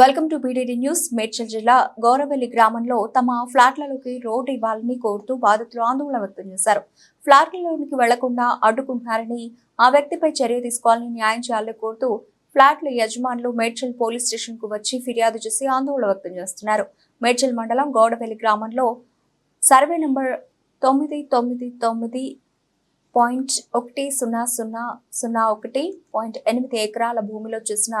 Welcome to BDD news. Medchal జిల్లా గౌరవెల్లి గ్రామంలో తమ ఫ్లాట్లలోకి రోడ్డు ఇవ్వాలని కోరుతూ బాధితులు ఆందోళన వ్యక్తం చేశారు. ఫ్లాట్లలోనికి వెళ్ళకుండా అడ్డుకుంటున్నారని ఆ వ్యక్తిపై చర్య తీసుకోవాలని న్యాయం చేయాలని కోరుతూ ఫ్లాట్ల యజమానులు మేడ్చల్ పోలీస్ స్టేషన్కు వచ్చి ఫిర్యాదు చేసి ఆందోళన వ్యక్తం చేస్తున్నారు. మేడ్చల్ మండలం గౌడవెల్లి గ్రామంలో సర్వే నంబర్ తొమ్మిది తొమ్మిది తొమ్మిది పాయింట్ ఒకటి సున్నా సున్నా సున్నా ఒకటి పాయింట్ ఎనిమిది ఎకరాల భూమిలో చేసిన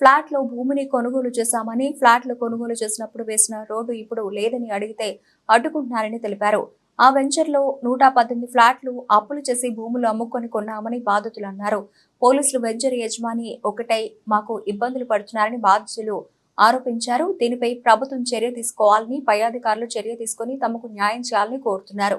ఫ్లాట్లో భూమిని కొనుగోలు చేశామని ఫ్లాట్లు కొనుగోలు చేసినప్పుడు వేసిన రోడ్డు ఇప్పుడు లేదని అడిగితే అడ్డుకుంటున్నారని తెలిపారు. ఆ వెంచర్లో నూట పద్దెనిమిది ఫ్లాట్లు అప్పులు చేసి భూములు అమ్ముకొని కొన్నామని బాధితులు అన్నారు. పోలీసులు వెంచర్ యజమాని ఒకటై మాకు ఇబ్బందులు పడుతున్నారని బాధితులు ఆరోపించారు. దీనిపై ప్రభుత్వం చర్య తీసుకోవాలని పై అధికారులు చర్య తీసుకుని తమకు న్యాయం చేయాలని కోరుతున్నారు.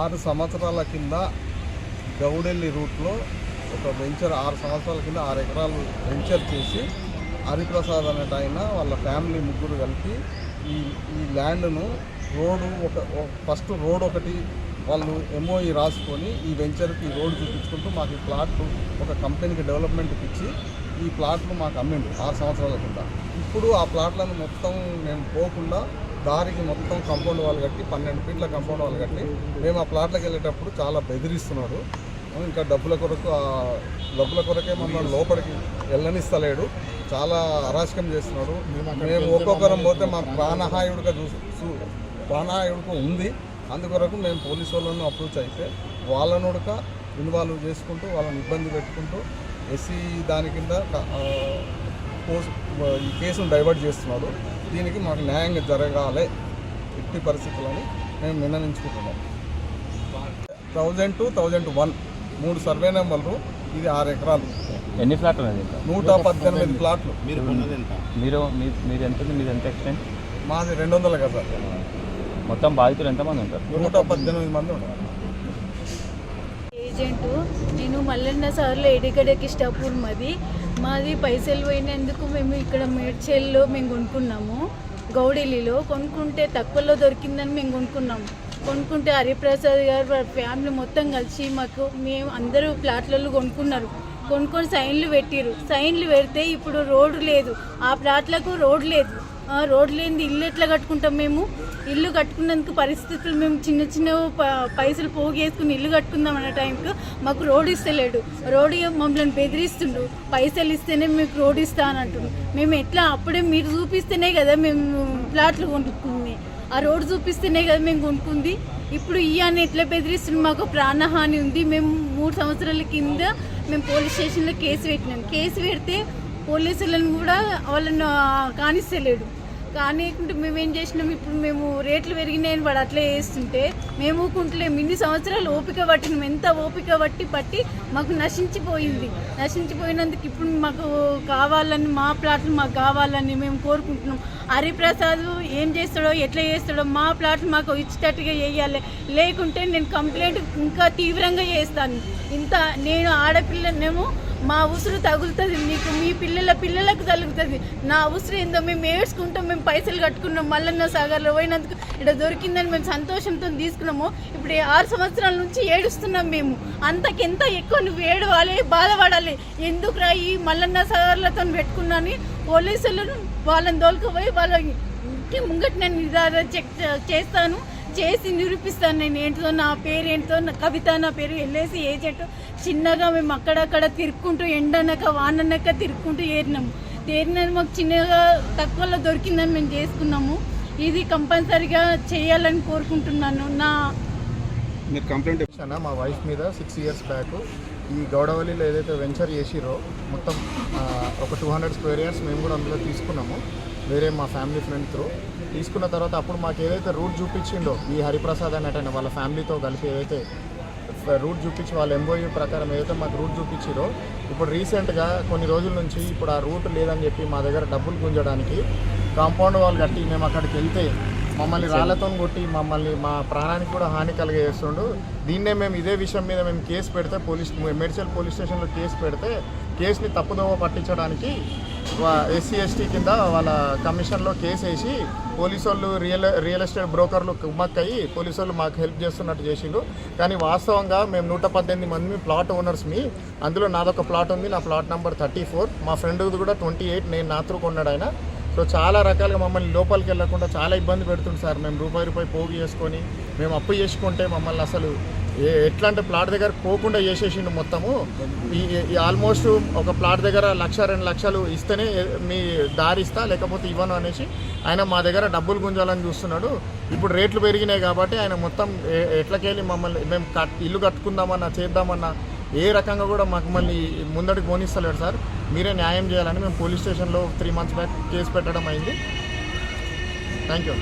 ఆరు సంవత్సరాల కింద గౌడెల్లి రూట్లో ఒక వెంచర్ ఆరు సంవత్సరాల కింద ఆరు ఎకరాలు వెంచర్ చేసి హరిప్రసాద్ అనేట ఆయన వాళ్ళ ఫ్యామిలీ ముగ్గురు కలిపి ఈ ఈ ల్యాండ్ను రోడ్డు ఒక ఫస్ట్ రోడ్ ఒకటి వాళ్ళు ఎంఓఈ రాసుకొని ఈ వెంచర్కి రోడ్ చూపించుకుంటూ మాకు ఈ ప్లాట్ ఒక కంపెనీకి డెవలప్మెంట్కి ఇచ్చి ఈ ప్లాట్లు మాకు అమ్మిండు ఆరు సంవత్సరాల కింద. ఇప్పుడు ఆ ప్లాట్లను మొత్తం మేము పోకుండా దారికి మొత్తం కాంపౌండ్ వాళ్ళు కట్టి పన్నెండు ఫీట్ల కాంపౌండ్ వాళ్ళు కట్టి మేము ఆ ప్లాట్లకు వెళ్ళేటప్పుడు చాలా బెదిరిస్తున్నాడు. ఇంకా డబ్బుల కొరకు ఆ డబ్బుల కొరకే మమ్మల్ని లోపలికి వెళ్ళనిస్తలేడు. చాలా అరాచకం చేస్తున్నాడు. మేము ఒక్కొక్కరం పోతే మా ప్రాణహాయుడిగా చూ చూ- ప్రాణహాయుడికి ఉంది. అందుకొరకు మేము పోలీసు వాళ్ళను అప్రోచ్ అయితే వాళ్ళను ఉడక ఇన్వాల్వ్ చేసుకుంటూ వాళ్ళని ఇబ్బంది పెట్టుకుంటూ ఎస్సీ దాని కింద ఈ కేసును డైవర్ట్ చేస్తున్నాడు. దీనికి మాకు న్యాయంగా జరగాలి. ఎట్టి పరిస్థితులని మేము విన్నవించుకుంటున్నాం థౌజండ్ టు థౌజండ్ వన్ మూడు సర్వే నెంబర్లు ఇది ఆరు ఎకరాలు. ఎన్ని ఫ్లాట్లు నూట పద్దెనిమిది ప్లాట్లు. మీరు మీరు మీరు ఎంత ఉంది? మీది ఎంత ఎక్స్టెంట్ మాది రెండు వందల కదా మొత్తం బాధితులు ఎంతమంది ఉంటారు? నూట పద్దెనిమిది మంది ఉన్నారు ఏజెంట్ నేను మల్లన్న సార్లో ఎడికడకి ఇష్టాపూర్ మాది. మాది పైసలు పోయినందుకు మేము ఇక్కడ మేడ్చేల్లో మేము కొనుక్కున్నాము. గౌడెల్లిలో కొనుక్కుంటే తక్కువలో దొరికిందని మేము కొనుక్కున్నాము. కొనుక్కుంటే హరిప్రసాద్ గారు ఫ్యామిలీ మొత్తం కలిసి మాకు మేము అందరూ ప్లాట్లలో కొనుక్కున్నారు. కొనుక్కొని సైన్లు పెట్టిరు సైన్లు పెడితే ఇప్పుడు రోడ్డు లేదు. ఆ ప్లాట్లకు రోడ్డు లేదు. రోడ్ లేనిది ఇల్లు ఎట్లా కట్టుకుంటాం మేము? ఇల్లు కట్టుకున్నందుకు పరిస్థితులు మేము చిన్న చిన్న ప- పైసలు పోగేసుకుని ఇల్లు కట్టుకుందాం అనే టైంకి మాకు రోడ్ ఇస్తలేడు. రోడ్ మమ్మల్ని బెదిరిస్తుండు. పైసలు ఇస్తేనే మీకు రోడ్ ఇస్తా అని అంటుండు. మేము ఎట్లా అప్పుడే మీరు చూపిస్తేనే కదా మేము ప్లాట్లు కొనుక్కుంది. ఆ రోడ్ చూపిస్తేనే కదా మేము కొనుక్కుంది. ఇప్పుడు ఈ అని ఎట్లా బెదిరిస్తుంది మాకు ప్రాణహాని ఉంది. మేము మూడు సంవత్సరాల కింద మేము పోలీస్ స్టేషన్లో కేసు పెట్టినాం. కేసు పెడితే పోలీసులను కూడా వాళ్ళను కానిస్తలేడు. కానీ మేము ఏం చేసినాం? ఇప్పుడు మేము రేట్లు పెరిగినాయని వాడు అట్లా చేస్తుంటే మేము ఊకుంటలేము ఇన్ని సంవత్సరాలు ఓపిక పట్టినాం. ఎంత ఓపిక పట్టి పట్టి మాకు నశించిపోయింది. నశించిపోయినందుకు ఇప్పుడు మాకు కావాలని మా ప్లాట్లు మాకు కావాలని మేము కోరుకుంటున్నాం. హరిప్రసాద్ ఏం చేస్తాడో ఎట్లా చేస్తాడో మా ప్లాట్లు మాకు ఇచ్చేటట్టుగా వేయాలి లేకుంటే నేను కంప్లైంట్ ఇంకా తీవ్రంగా చేస్తాను. ఇంత నేను ఆడపిల్లనేమో మా ఉసురు తగులుతుంది మీకు మీ పిల్లల పిల్లలకు తగులుతుంది. నా ఉసురు ఏందో మేము ఏడ్చుకుంటాం మేము పైసలు కట్టుకున్నాం మల్లన్న సాగర్లో పోయినందుకు ఇక్కడ దొరికిందని మేము సంతోషంతో తీసుకున్నాము. ఇప్పుడు ఆరు సంవత్సరాల నుంచి ఏడుస్తున్నాం మేము. అంతకెంత ఎక్కువ నువ్వు ఏడవాలి బాధపడాలి. ఎందుకు రా ఈ మల్లన్న సాగర్లతో పెట్టుకున్నాని? పోలీసులను వాళ్ళని దొలకపోయి వాళ్ళ ఇంటి ముంగట నేను చెక్ చేస్తాను. చేసి నిరూపిస్తాను నేను ఏంటో నా పేరు ఏంటో నా కవిత నా పేరు ఎల్ఐసి ఏజెంట్ చిన్నగా మేము అక్కడక్కడ తిరుక్కుంటూ ఎండనక వాననక తిరుక్కుంటూ ఏరినాము ఏరినది మాకు చిన్నగా తక్కువలో దొరికిందని మేము చేసుకున్నాము. ఇది కంపల్సరిగా చేయాలని కోరుకుంటున్నాను. నా మీరు కంప్లైంట్ అన్న మా వైఫ్ మీద సిక్స్ ఇయర్స్ బ్యాక్ ఈ గౌడవల్లిలో ఏదైతే వెంచర్ చేసిరో మొత్తం ఒక టూ హండ్రెడ్ స్క్వేర్ ఇయర్స్ మేము కూడా అందులో తీసుకున్నాము వేరే మా ఫ్యామిలీ ఫ్రెండ్ త్రూ తీసుకున్న తర్వాత అప్పుడు మాకు ఏదైతే రూట్ చూపించిండో ఈ హరిప్రసాద్ అన్నట్టు వాళ్ళ ఫ్యామిలీతో కలిపి ఏదైతే రూట్ చూపించి వాళ్ళ ఎంబోయీ ప్రకారం ఏదైతే మాకు రూట్ చూపించిరో ఇప్పుడు రీసెంట్గా కొన్ని రోజుల నుంచి ఇప్పుడు ఆ రూట్ లేదని చెప్పి మా దగ్గర డబ్బులు గుంజడానికి కాంపౌండ్ వాళ్ళు కట్టి మేము అక్కడికి వెళ్తే మమ్మల్ని రాళ్ళతో కొట్టి మమ్మల్ని మా ప్రాణానికి కూడా హాని కలిగేస్తుండు దీన్నే మేము ఇదే విషయం మీద మేము కేసు పెడితే పోలీస్ మెడిచల్ పోలీస్ స్టేషన్లో కేసు పెడితే కేసుని తప్పుదోవ పట్టించడానికి ఎస్సీ ఎస్టీ కింద వాళ్ళ కమిషన్లో కేసు వేసి పోలీసు వాళ్ళు రియల్ రియల్ ఎస్టేట్ బ్రోకర్లు కుమ్మక్కయ్యి పోలీసు వాళ్ళు మాకు హెల్ప్ చేస్తున్నట్టు చేసిండు కానీ వాస్తవంగా మేము నూట పద్దెనిమిది మంది ప్లాట్ ఓనర్స్ని అందులో నాదొక ప్లాట్ ఉంది నా ప్లాట్ నెంబర్ థర్టీ ఫోర్. మా ఫ్రెండ్ది కూడా ట్వంటీ ఎయిట్ నేను నాత్రు కొన్నాడు ఆయన. సో చాలా రకాలుగా మమ్మల్ని లోపలికి వెళ్ళకుండా చాలా ఇబ్బంది పెడుతుంది సార్. మేము రూపాయి రూపాయి పోగు చేసుకొని మేము అప్పు చేసుకుంటే మమ్మల్ని అసలు ఎట్లా అంటే ప్లాట్ దగ్గర పోకుండా చేసేసిండు మొత్తము. ఈ ఆల్మోస్ట్ ఒక ప్లాట్ దగ్గర లక్ష రెండు లక్షలు ఇస్తేనే మీ దారి ఇస్తా లేకపోతే ఇవ్వను అనేసి ఆయన మా దగ్గర డబ్బులు గుంజాలని చూస్తున్నాడు. ఇప్పుడు రేట్లు పెరిగినాయి కాబట్టి ఆయన మొత్తం ఎట్లకెళ్ళి మమ్మల్ని మేము కట్ ఇల్లు కట్టుకుందామన్నా చేద్దామన్నా ఏ రకంగా కూడా మాకు మళ్ళీ ముందడికి పోనిస్తలేడు సార్. మీరే న్యాయం చేయాలని మేము పోలీస్ స్టేషన్లో త్రీ మంత్స్ బ్యాక్ కేసు పెట్టడం అయింది. Thank you.